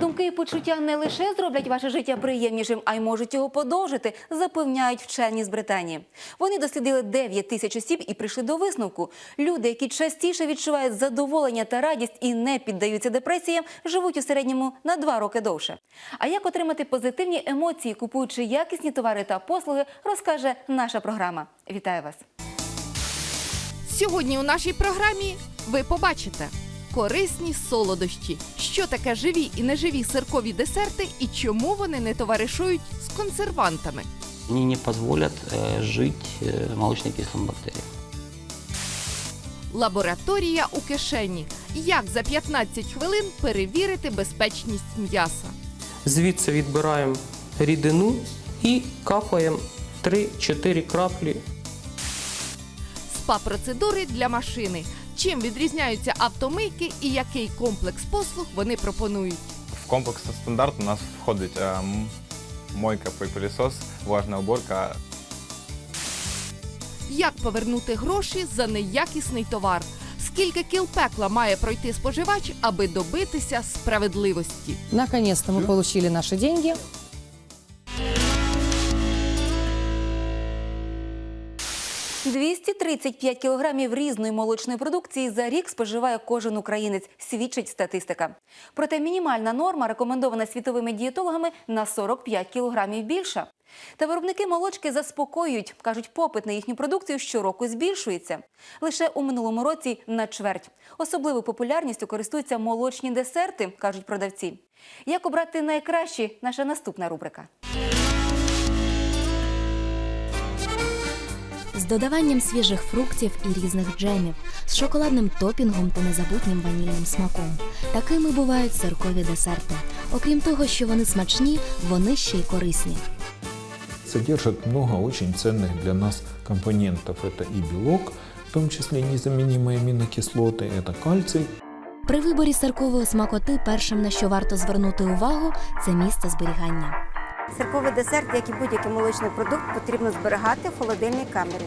Думки і почуття не лише зроблять ваше життя приємнішим, а й можуть його подовжити, запевняють вчені з Британії. Вони дослідили 9 тисяч осіб і прийшли до висновку. Люди, які частіше відчувають задоволення та радість і не піддаються депресіям, живуть у середньому на 2 роки довше. А як отримати позитивні емоції, купуючи якісні товари та послуги, розкаже наша програма. Вітаю вас! Сьогодні у нашій програмі ви побачите корисні солодощі, що таке живі і неживі сиркові десерти і чому вони не товаришують з консервантами. Они не позволят э, жить э, молочно-кислым бактериям. Лабораторія у кишені. Як за 15 хвилин перевірити безпечність м'яса? Звідси відбираємо рідину і капаємо 3-4 краплі Спа-процедури для машини. Чим відрізняються автомийки і який комплекс послуг вони пропонують? В комплекс стандарт у нас входить е, мойка пилісос, влажна уборка, Як повернути гроші за неякісний товар? Скільки кіл пекла має пройти споживач, аби добитися справедливості? Наконец-то мы получили наши деньги. – 235 кілограмів різної молочної продукції за рік споживає кожен українець, свідчить статистика. Проте мінімальна норма, рекомендована світовими дієтологами, на 45 кілограмів більша. Та виробники молочки заспокоюють, кажуть, попит на їхню продукцію щороку збільшується. Лише у минулому році на чверть. Особливою популярністю користуються молочні десерти, кажуть продавці. Як обрати найкращі – наша наступна рубрика. з додаванням свіжих фруктів і різних джемів, з шоколадним топінгом та незабутнім ванільним смаком. Такими бувають сиркові десерти. Окрім того, що вони смачні, вони ще й корисні. содержит много очень ценных для нас компонентов. Это и белок, в том числе незаменимые аминокислоты, это кальций, При виборі сиркової смакоти першим на що варто звернути увагу, це місце зберігання. Сирковий десерт, як і будь-який молочний продукт, потрібно зберігати в холодильній камері.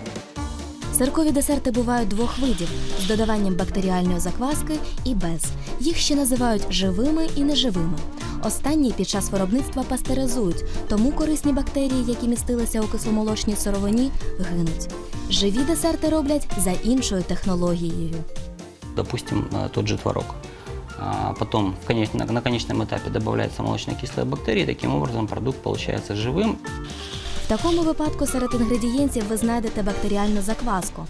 Сиркові десерти бувають двох видів з додаванням бактеріальної закваски і без. Їх ще називають живими і неживими. Останні під час виробництва пастеризують, тому корисні бактерії, які містилися у кисломолочній сировині, гинуть. Живі десерти роблять за іншою технологією. Допустим, э, тот же творог. Потом в конеч- на, конечном этапе добавляется молочно-кислая бактерия, таким образом продукт получается живым. В такому випадку серед інгредієнтів ви знайдете бактеріальну закваску.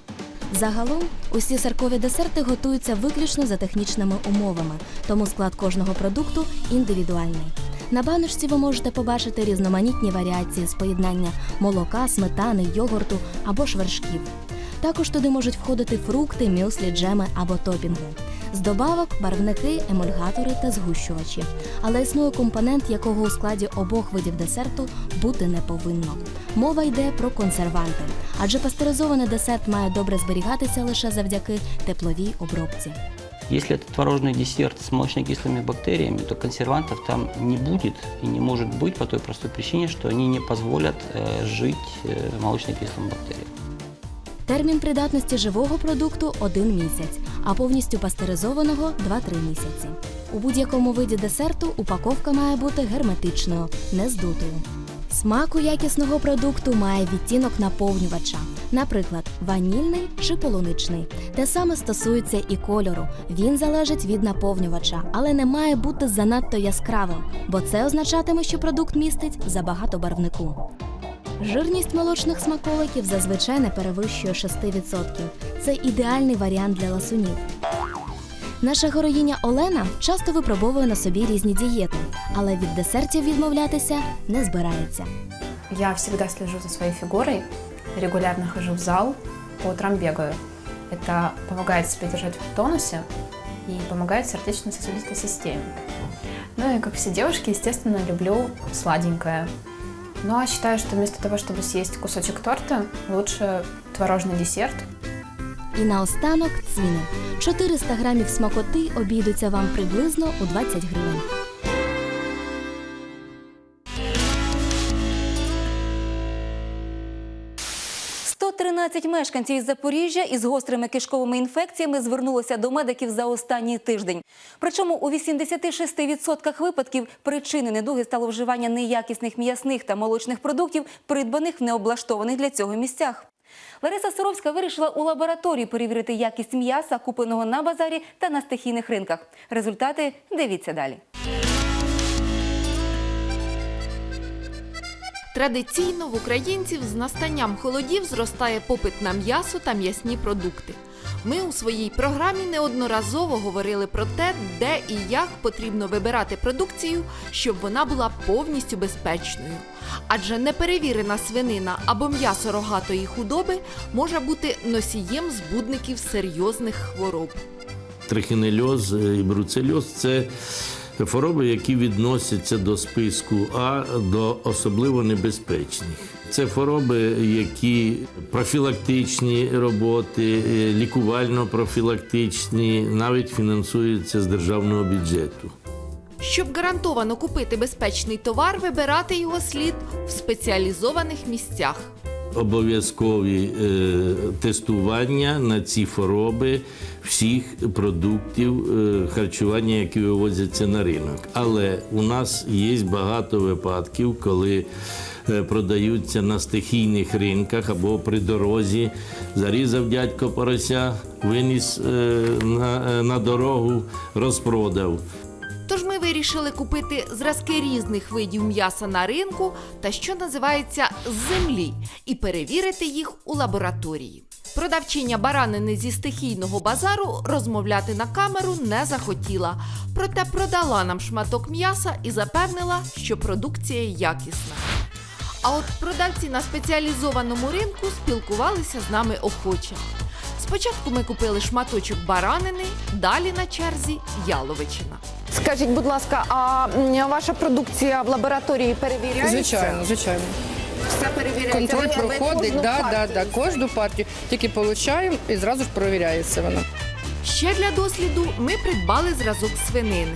Загалом усі сиркові десерти готуються виключно за технічними умовами, тому склад кожного продукту індивідуальний. На баночці ви можете побачити різноманітні варіації з поєднання молока, сметани, йогурту або ж вершків. Також туди можуть входити фрукти, мюслі, джеми або топінги. З добавок барвники, емульгатори та згущувачі. Але існує компонент, якого у складі обох видів десерту бути не повинно. Мова йде про консерванти, адже пастеризований десерт має добре зберігатися лише завдяки тепловій обробці. Если это творожный десерт с молочно-кислыми бактериями, то консервантов там не будет и не может быть по той простой причине, что они не позволят э, жить э, молочно-кислым бактериям. Термін придатності живого продукту 1 місяць, а повністю пастеризованого 2-3 місяці. У будь-якому виді десерту упаковка має бути герметичною, не здутою. Смак у якісного продукту має відтінок наповнювача, наприклад, ванільний чи полуничний. Те саме стосується і кольору. Він залежить від наповнювача, але не має бути занадто яскравим, бо це означатиме, що продукт містить забагато барвнику. Жирність молочних смаколиків зазвичай не перевищує 6%. Це ідеальний варіант для ласунів. Наша героїня Олена часто випробовує на собі різні дієти, але від десертів відмовлятися не збирається. Я всегда слежу за своей фигурой, регулярно хожу в зал, по утрам бегаю. Это помогает себя держать в тонусе и помогает сердечно-сосудистой системе. Ну и как все девушки, естественно, люблю сладенькое. Ну а считаю, что вместо того, чтобы съесть кусочек торта, лучше творожный десерт І наостанок ціни. 400 грамів смакоти обійдуться вам приблизно у 20 гривень. – 100 113 мешканців із Запоріжжя із гострими кишковими інфекціями звернулося до медиків за останній тиждень. Причому у 86% випадків причини недуги стало вживання неякісних м'ясних та молочних продуктів, придбаних в необлаштованих для цього місцях. Лариса Соровська вирішила у лабораторії перевірити якість м'яса, купленого на базарі та на стихійних ринках. Результати дивіться далі. Традиційно в українців з настанням холодів зростає попит на м'ясо та м'ясні продукти. Ми у своїй програмі неодноразово говорили про те, де і як потрібно вибирати продукцію, щоб вона була повністю безпечною. Адже неперевірена свинина або м'ясо рогатої худоби може бути носієм збудників серйозних хвороб. трихінельоз і бруцельоз це хвороби, які відносяться до списку А до особливо небезпечних. Це хвороби, які профілактичні роботи, е, лікувально-профілактичні, навіть фінансуються з державного бюджету. Щоб гарантовано купити безпечний товар, вибирати його слід в спеціалізованих місцях. Обов'язкові е, тестування на ці хвороби всіх продуктів е, харчування, які вивозяться на ринок. Але у нас є багато випадків, коли е, продаються на стихійних ринках або при дорозі. Зарізав дядько порося, виніс на, на дорогу, розпродав. Вирішили купити зразки різних видів м'яса на ринку та що називається з землі, і перевірити їх у лабораторії. Продавчиня баранини зі стихійного базару розмовляти на камеру не захотіла, проте продала нам шматок м'яса і запевнила, що продукція якісна. А от продавці на спеціалізованому ринку спілкувалися з нами охоче. Спочатку ми купили шматочок баранини, далі на черзі яловичина. Скажіть, будь ласка, а ваша продукція в лабораторії перевіряється? Звичайно, звичайно. Все перевіряється. Контроль Ви- проходить, кожну да, да, партію да, кожну партію. Тільки получаємо і зразу ж провіряється вона. Ще для досліду ми придбали зразок свинини.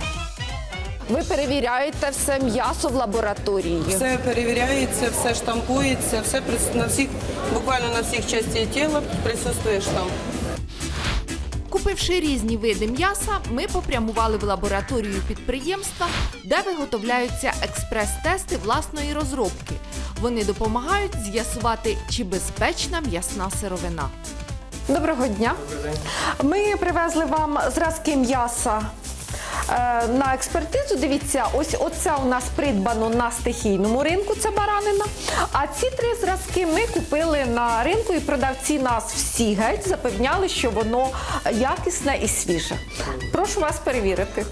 Ви перевіряєте все м'ясо в лабораторії. Все перевіряється, все штампується, все прис- на всіх, буквально на всіх частях тіла присутствує штамп. Купивши різні види м'яса, ми попрямували в лабораторію підприємства, де виготовляються експрес-тести власної розробки. Вони допомагають з'ясувати, чи безпечна м'ясна сировина. Доброго дня. Ми привезли вам зразки м'яса. Е, На експертизу, дивіться, ось оце у нас придбано на стихійному ринку, це баранина. А ці три зразки ми купили на ринку, і продавці нас всі геть запевняли, що воно якісне і свіже. Прошу вас перевірити.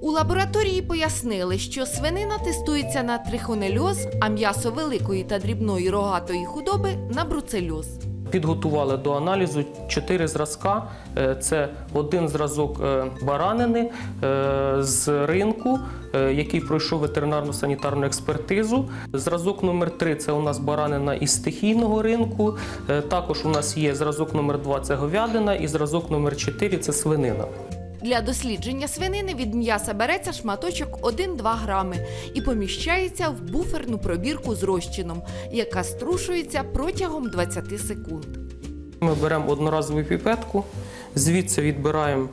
У лабораторії пояснили, що свинина тестується на трихонельоз, а м'ясо великої та дрібної рогатої худоби на бруцельоз. Підготували до аналізу чотири зразка. Е, Це один зразок е, баранини е, з ринку, який пройшов ветеринарно-санітарну експертизу. Зразок номер 3 це у нас баранина із стихійного ринку. Також у нас є зразок номер 2 це говядина, і зразок номер 4 це свинина. Для дослідження свинини від м'яса береться шматочок 1-2 грами і поміщається в буферну пробірку з розчином, яка струшується протягом 20 секунд. Ми беремо одноразову піпетку, звідси відбираємо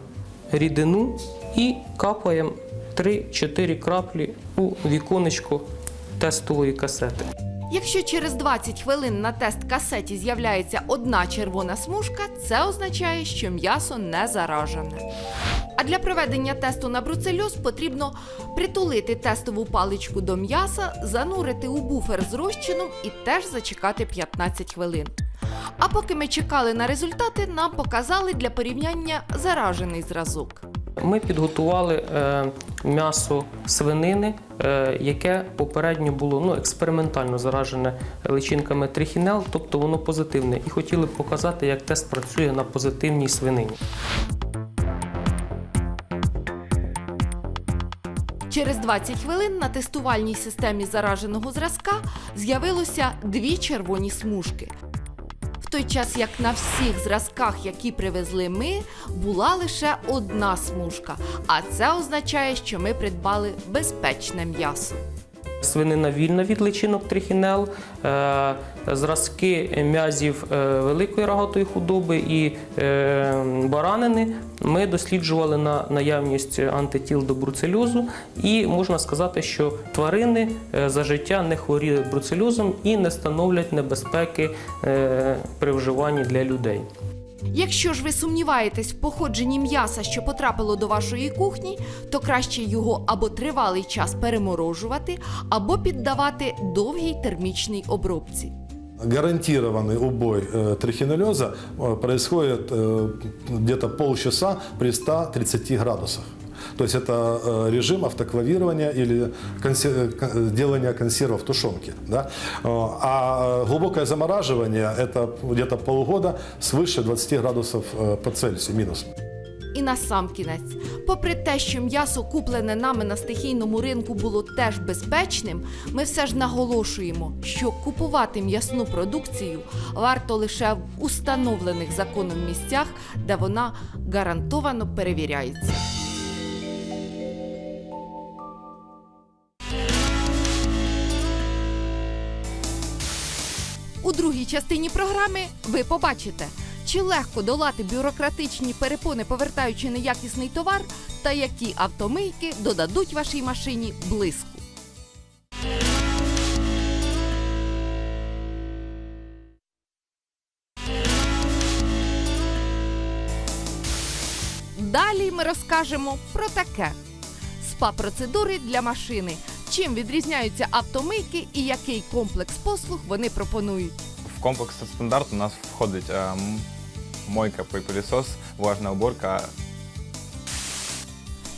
рідину і капаємо 3-4 краплі у віконечко тестової касети. Якщо через 20 хвилин на тест касеті з'являється одна червона смужка, це означає, що м'ясо не заражене. А для проведення тесту на бруцельоз потрібно притулити тестову паличку до м'яса, занурити у буфер з розчином і теж зачекати 15 хвилин. А поки ми чекали на результати, нам показали для порівняння заражений зразок. Ми підготували е, м'ясо свинини, е, яке попередньо було ну, експериментально заражене личинками трихінел, тобто воно позитивне. І хотіли показати, як тест працює на позитивній свинині. Через 20 хвилин на тестувальній системі зараженого зразка з'явилося дві червоні смужки. Той час як на всіх зразках, які привезли ми, була лише одна смужка. А це означає, що ми придбали безпечне м'ясо. Свинина вільна від личинок трихінел, е, зразки м'язів е, великої рогатої худоби і е, баранини ми досліджували на наявність антитіл до бруцельозу, і можна сказати, що тварини за життя не хворіли бруцельозом і не становлять небезпеки при вживанні для людей. Якщо ж ви сумніваєтесь в походженні м'яса, що потрапило до вашої кухні, то краще його або тривалий час переморожувати, або піддавати довгій термічній обробці. Гарантированный убой э, трихинеллеза э, происходит э, где-то полчаса при 130 градусах. То есть это э, режим автоклавирования или консер- э, кон- делания консервов тушенки. Да? Э, А глубокое замораживание – это где-то полгода свыше 20 градусов э, по Цельсию минус. І на сам кінець, попри те, що м'ясо, куплене нами на стихійному ринку, було теж безпечним, ми все ж наголошуємо, що купувати м'ясну продукцію варто лише в установлених законом місцях, де вона гарантовано перевіряється. Частині програми ви побачите, чи легко долати бюрократичні перепони, повертаючи неякісний товар, та які автомийки додадуть вашій машині блиску. Далі ми розкажемо про таке: спа-процедури для машини. Чим відрізняються автомийки і який комплекс послуг вони пропонують. В комплекс стандарт у нас входить е, мойка пилісос, влажна уборка,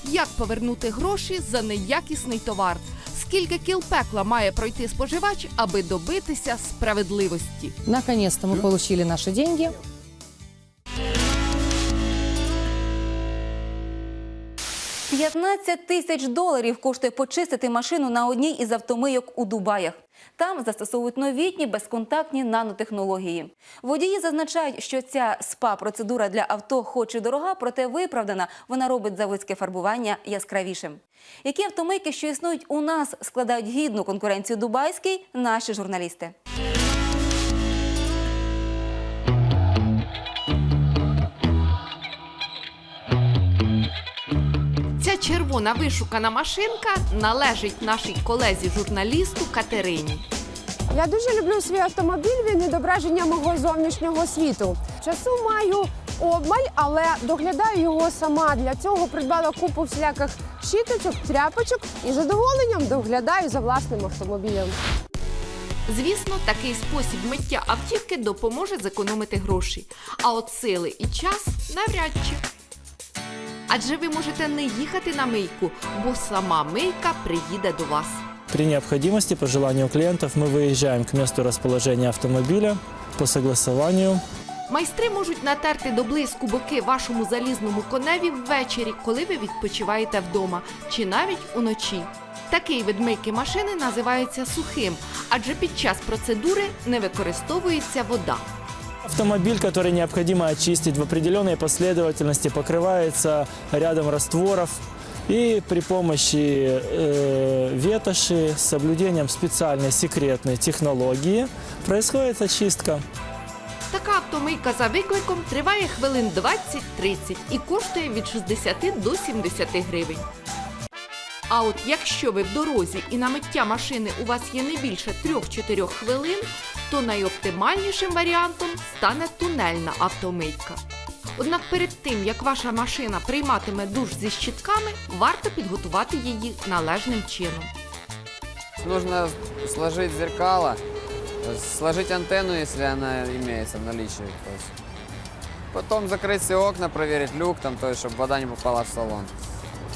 Як повернути гроші за неякісний товар? Скільки кіл пекла має пройти споживач, аби добитися справедливості? Наконец-то мы получили наши деньги. – 15 тисяч доларів коштує почистити машину на одній із автомийок у Дубаях. Там застосовують новітні безконтактні нанотехнології. Водії зазначають, що ця СПА-процедура для авто хоч і дорога, проте виправдана. Вона робить заводське фарбування яскравішим. Які автомийки, що існують у нас, складають гідну конкуренцію дубайській, наші журналісти. Червона вишукана машинка належить нашій колезі журналісту Катерині. Я дуже люблю свій автомобіль. Він відображення мого зовнішнього світу. Часу маю обмаль, але доглядаю його сама. Для цього придбала купу всіляких щіточок, тряпочок і задоволенням доглядаю за власним автомобілем. Звісно, такий спосіб миття автівки допоможе зекономити гроші. А от сили і час навряд чи. Адже ви можете не їхати на мийку, бо сама мийка приїде до вас. При необходимости, по желанию клиентов, мы выезжаем к месту расположения автомобиля по согласованию. Майстри можуть натерти до блиску боки вашому залізному коневі ввечері, коли ви відпочиваєте вдома, чи навіть уночі. Такий вид мийки машини називається сухим, адже під час процедури не використовується вода. Автомобиль, который необходимо очистить в определенной последовательности, покрывается рядом растворов. И при помощи э, ветоши с соблюдением специальной секретной технологии происходит очистка. Така автомийка за викликом триває хвилин 20-30 і коштує від 60 до 70 гривень. А от якщо ви в дорозі і на миття машини у вас є не більше 3-4 хвилин, то найоптимальнішим варіантом стане тунельна автомийка. Однак перед тим, як ваша машина прийматиме душ зі щітками, варто підготувати її належним чином. Нужно сложить зеркало, сложить антенну, если она имеется в наличии. То есть. Потом окна, проверить люк, чтобы вода не попала в салон.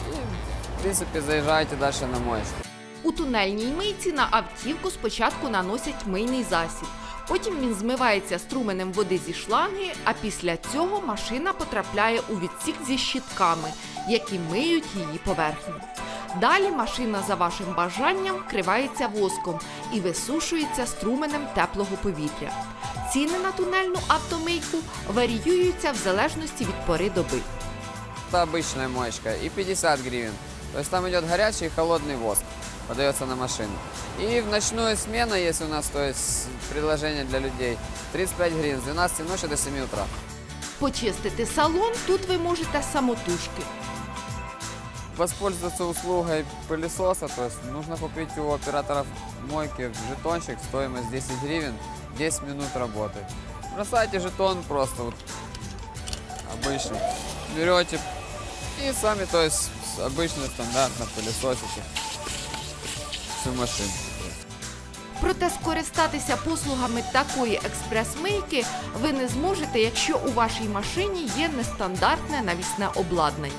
И, в принципе, заезжайте дальше на моечку. У тунельній мийці на автівку спочатку наносять мийний засіб. Потім він змивається струменем води зі шланги, а після цього машина потрапляє у відсік зі щітками, які миють її поверхню. Далі машина за вашим бажанням вкривається воском і висушується струменем теплого повітря. Ціни на тунельну автомийку варіюються в залежності від пори доби. Это обычная моечка и 50 гривен. То есть там идет горячий и холодный воск. подается на машину. И в ночную смену, если у нас, то есть предложение для людей, 35 гривен с 12 ночи до 7 утра. Почистити салон тут ви можете самотужки. Воспользоваться услугой пылесоса, то есть нужно купить у операторов мойки жетончик, стоимость 10 гривен, 10 минут работы. Бросаете жетон просто вот обычный, берете и сами, то есть обычно стандартно пылесосите машину. Проте скористатися послугами такої експрес-мийки ви не зможете, якщо у вашій машині є нестандартне навісне обладнання.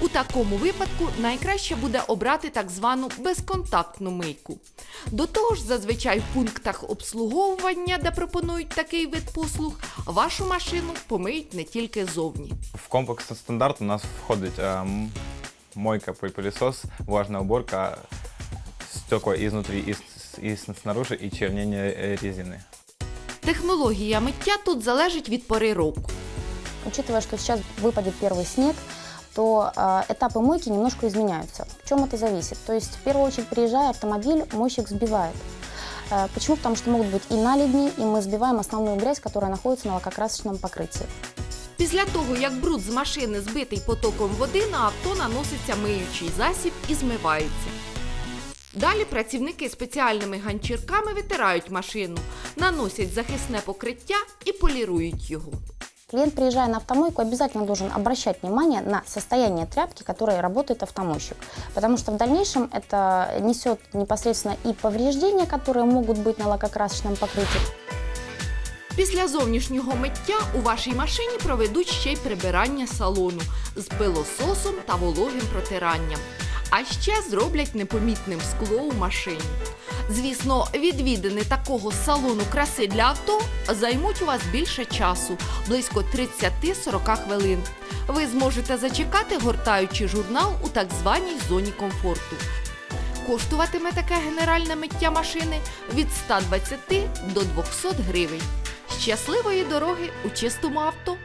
У такому випадку найкраще буде обрати так звану безконтактну мийку. До того ж, зазвичай в пунктах обслуговування, де пропонують такий вид послуг, вашу машину помиють не тільки зовні. В комплекс стандарт у нас входить е, м- мойка пылесос, влажная уборка, стекла изнутри и, с- и с- снаружи и чернение э, резины. Технологія миття тут залежить від пори року. Учитывая, что сейчас выпадет первый снег, то э, этапы мойки немножко изменяются. В чем это зависит? То есть, в первую очередь, приезжая, автомобиль мойщик сбивает. Э, почему? Потому что могут быть и наледни, и мы сбиваем основную грязь, которая находится на лакокрасочном покрытии. Після того, як бруд з машини збитий потоком води, на авто наноситься миючий засіб і змивається. Далі працівники спеціальними ганчірками витирають машину, наносять захисне покриття і полірують його. Клиент, приезжая на автомойку, обязательно должен обращать внимание на состояние тряпки, которой работает автомойщик. Потому что в дальнейшем это несет непосредственно и повреждения, которые могут быть на лакокрасочном покрытии, Після зовнішнього миття у вашій машині проведуть ще й прибирання салону з пилососом та вологим протиранням. А ще зроблять непомітним скло у машині. Звісно, відвідини такого салону краси для авто займуть у вас більше часу близько 30-40 хвилин. Ви зможете зачекати, гортаючи журнал у так званій зоні комфорту. Коштуватиме таке генеральне миття машини від 120 до 200 гривень. Щасливої дороги у чистому авто!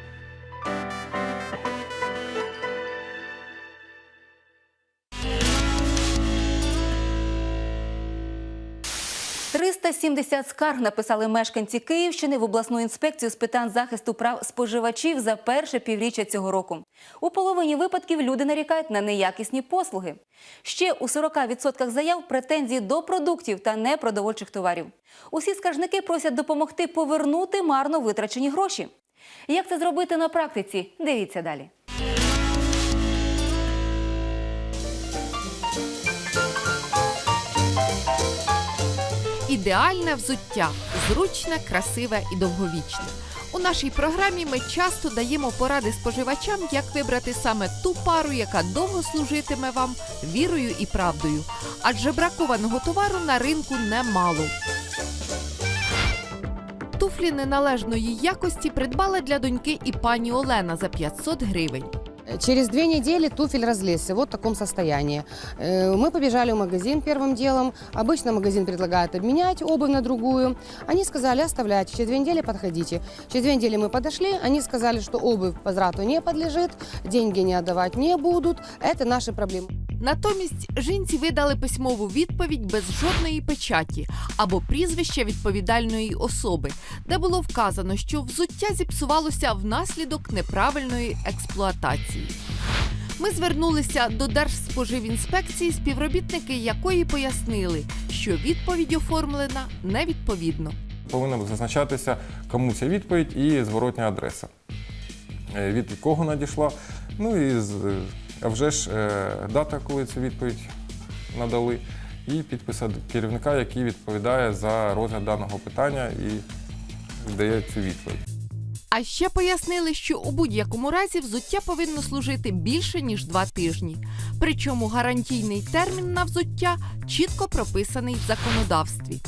370 скарг написали мешканці Київщини в обласну інспекцію з питань захисту прав споживачів за перше півріччя цього року. У половині випадків люди нарікають на неякісні послуги. Ще у 40% заяв претензії до продуктів та непродовольчих товарів. Усі скаржники просять допомогти повернути марно витрачені гроші. Як це зробити на практиці? Дивіться далі. Ідеальне взуття зручне, красиве і довговічне. У нашій програмі ми часто даємо поради споживачам, як вибрати саме ту пару, яка довго служитиме вам вірою і правдою. Адже бракованого товару на ринку немало. Туфлі неналежної якості придбала для доньки і пані Олена за 500 гривень. Через две недели туфель разлезся, вот в таком состоянии. Э, Мы побежали в магазин первым делом. Обычно магазин предлагает обменять обувь на другую. Они сказали, оставляйте, через две недели подходите. Через две недели мы подошли, они сказали, что обувь возврату не подлежит, деньги не отдавать не будут. Это наши проблемы. Натомість жінці видали письмову відповідь без жодної печаті або прізвища відповідальної особи, де було вказано, що взуття зіпсувалося внаслідок неправильної експлуатації. Ми звернулися до Держспоживінспекції, співробітники якої пояснили, що відповідь оформлена невідповідно. Повинна зазначатися, кому ця відповідь і зворотня адреса. Е, Від кого надійшла. Ну і а вже ж е, дата, коли цю відповідь надали, і підпис керівника, який відповідає за розгляд даного питання і дає цю відповідь. А ще пояснили, що у будь-якому разі взуття повинно служити більше ніж два тижні. Причому гарантійний термін на взуття чітко прописаний в законодавстві.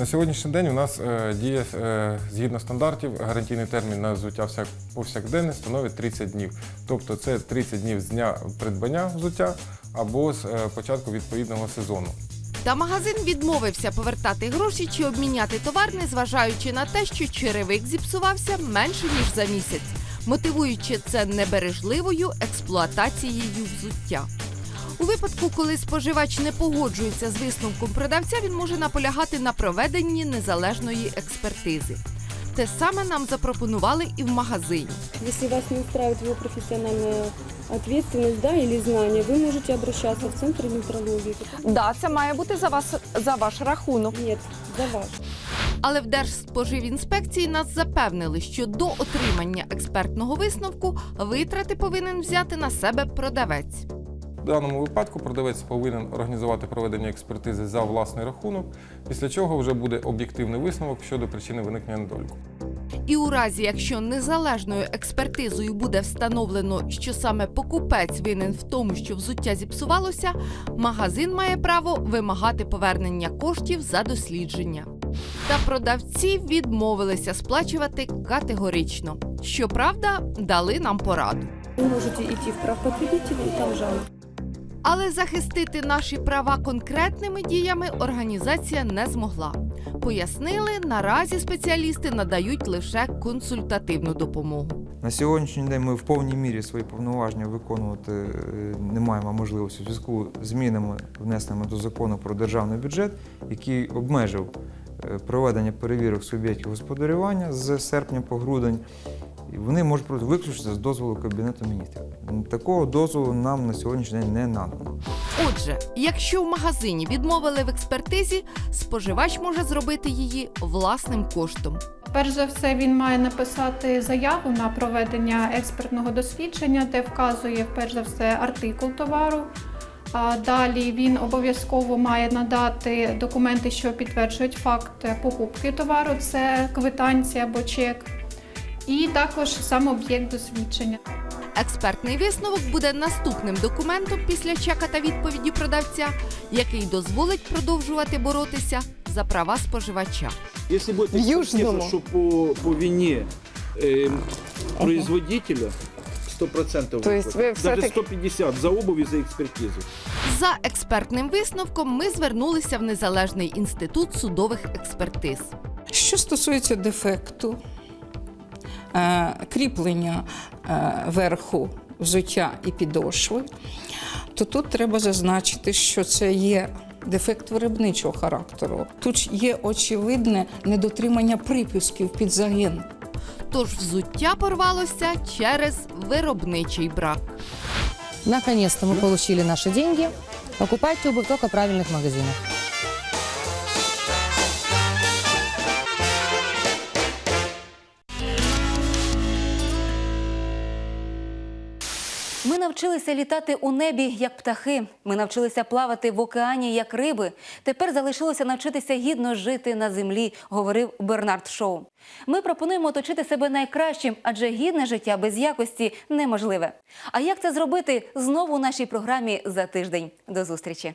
На сьогоднішній день у нас е, діє е, згідно стандартів гарантійний термін на взуття всяк, повсякденне становить 30 днів. Тобто це 30 днів з дня придбання взуття або з е, початку відповідного сезону. Та магазин відмовився повертати гроші чи обміняти товар, незважаючи на те, що черевик зіпсувався менше ніж за місяць, мотивуючи це небережливою експлуатацією взуття. Випадку, коли споживач не погоджується з висновком продавця, він може наполягати на проведенні незалежної експертизи. Те саме нам запропонували і в магазині. Если вас не устраивает его профессиональная ответственность да, или знания, вы можете обращаться в Центр нейтрологии. Да, це має бути за вас за ваш рахунок. Ні, за ваш. Але в Держспоживінспекції нас запевнили, що до отримання експертного висновку витрати повинен взяти на себе продавець. В даному випадку продавець повинен організувати проведення експертизи за власний рахунок, після чого вже буде об'єктивний висновок щодо причини виникнення недоліку. І у разі, якщо незалежною експертизою буде встановлено, що саме покупець винен в тому, що взуття зіпсувалося, магазин має право вимагати повернення коштів за дослідження. Та продавці відмовилися сплачувати категорично. Щоправда, дали нам пораду. Вы можете идти в прав потребителя и там жалобу. Але захистити наші права конкретними діями організація не змогла. Пояснили, наразі спеціалісти надають лише консультативну допомогу. На сьогоднішній день ми в повній мірі свої повноваження виконувати е, не маємо можливості у зв'язку з змінами, внесеними до закону про державний бюджет, який обмежив е, проведення перевірок суб'єктів господарювання з серпня по грудень. І вони можуть просто виключитися з дозволу Кабінету міністрів. Такого дозволу нам на сьогоднішній день не надано. Отже, якщо в магазині відмовили в експертизі, споживач може зробити її власним коштом. Перш за все, він має написати заяву на проведення експертного дослідження, де вказує перш за все артикул товару. А Далі він обов'язково має надати документи, що підтверджують факт покупки товару, це квитанція або чек, і також сам об'єкт дослідження. Експертний висновок буде наступним документом після чека та відповіді продавця, який дозволить продовжувати боротися за права споживача. Если будет Южному. экспертиза, что по, по вине э, производителя 100% То есть вы даже всё-таки- 150 за обувь и за экспертизу. За експертним висновком ми звернулися в незалежний інститут судових експертиз. Що стосується дефекту, е, кріплення е, верху взуття і підошви, то тут треба зазначити, що це є дефект виробничого характеру. Тут є очевидне недотримання припусків під загин. Тож взуття порвалося через виробничий брак. Наконец-то мы получили наши деньги. Покупайте обувь только в правильных магазинах. Ми навчилися літати у небі як птахи. Ми навчилися плавати в океані як риби. Тепер залишилося навчитися гідно жити на землі, говорив Бернард Шоу. Ми пропонуємо оточити себе найкращим, адже гідне життя без якості неможливе. А як це зробити знову у нашій програмі за тиждень? До зустрічі.